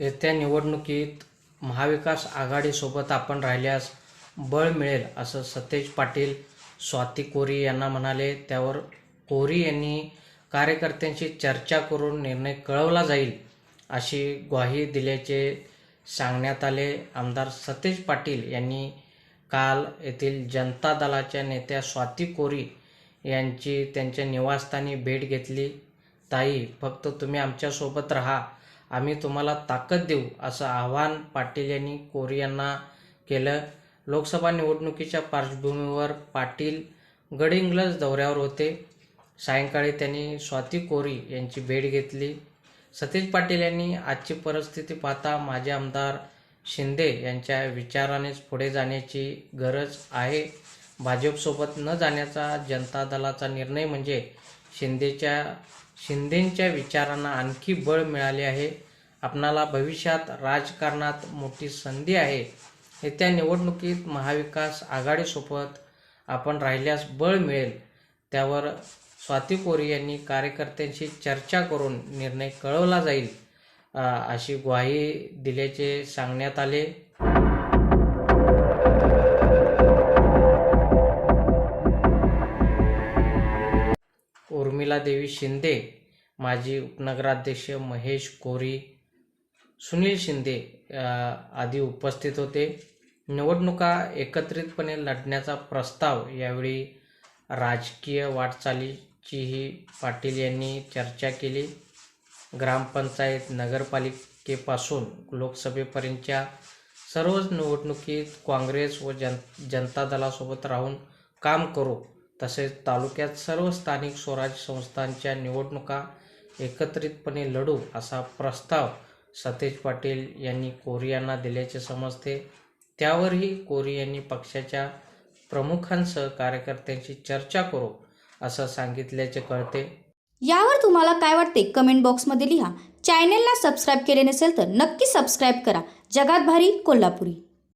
येत्या निवडणुकीत महाविकास आघाडीसोबत आपण राहिल्यास बळ मिळेल असं सतेज पाटील स्वाती कोरी यांना म्हणाले. त्यावर कोरी यांनी कार्यकर्त्यांशी चर्चा करून निर्णय कळवला जाईल अशी ग्वाही दिल्याचे सांगण्यात आले. आमदार सतेज पाटील यांनी काल येथील जनता दलाच्या नेत्या स्वाती कोरी यांची त्यांच्या निवासस्थानी भेट घेतली. ताई फक्त तुम्ही आमच्यासोबत राहा. आम्ही तुम्हाला ताकद देऊ असं आवाहन पाटील यांनी कोरी यांना केलं. लोकसभा निवडणुकीच्या पार्श्वभूमीवर पाटील गडिंग्लज दौऱ्यावर होते. सायंकाळी त्यांनी स्वाती कोरी यांची भेट घेतली. सतीश पाटील यांनी आजची परिस्थिती पाहता माजी आमदार शिंदे यांच्या विचारानेच पुढे जाण्याची गरज आहे. भाजपसोबत न जाण्याचा जनता दलाचा निर्णय म्हणजे शिंदेच्या शिंदेंच्या विचारांना आणखी बळ मिळाले आहे. आपणाला भविष्यात राजकारणात मोठी संधी आहे. येत्या निवडणुकीत महाविकास आघाडीसोबत आपण राहिल्यास बळ मिळेल. त्यावर स्वाती कोरी यांनी कार्यकर्त्यांशी चर्चा करून निर्णय कळवला जाईल अशी ग्वाही दिल्याचे सांगण्यात आले. उर्मिला देवी शिंदे माजी उपनगराध्यक्ष महेश कोरी सुनील शिंदे आदी उपस्थित होते. निवडणुका एकत्रितपणे लढण्याचा प्रस्ताव यावेळी राजकीय वाटचालीचीही पाटील यांनी चर्चा केली. ग्रामपंचायत नगरपालिकेपासून लोकसभेपर्यंतच्या सर्वच निवडणुकीत काँग्रेस व जन जनता दलासोबत राहून काम करू तसेच तालुक्यात सर्व स्थानिक स्वराज्य संस्थांच्या निवडणुका एकत्रितपणे लढू असा प्रस्ताव सतेज पाटील यांनी कोरी यांना दिल्याचे समजते. त्यावरही कोरी यांनी पक्षाच्या प्रमुखांसह कार्यकर्त्यांशी चर्चा करू असं सांगितल्याचे कळते. यावर तुम्हाला काय वाटते? कमेंट बॉक्समध्ये लिहा. चॅनेलला सबस्क्राईब केले नसेल तर नक्की सबस्क्राईब करा. जगात भारी कोल्हापुरी.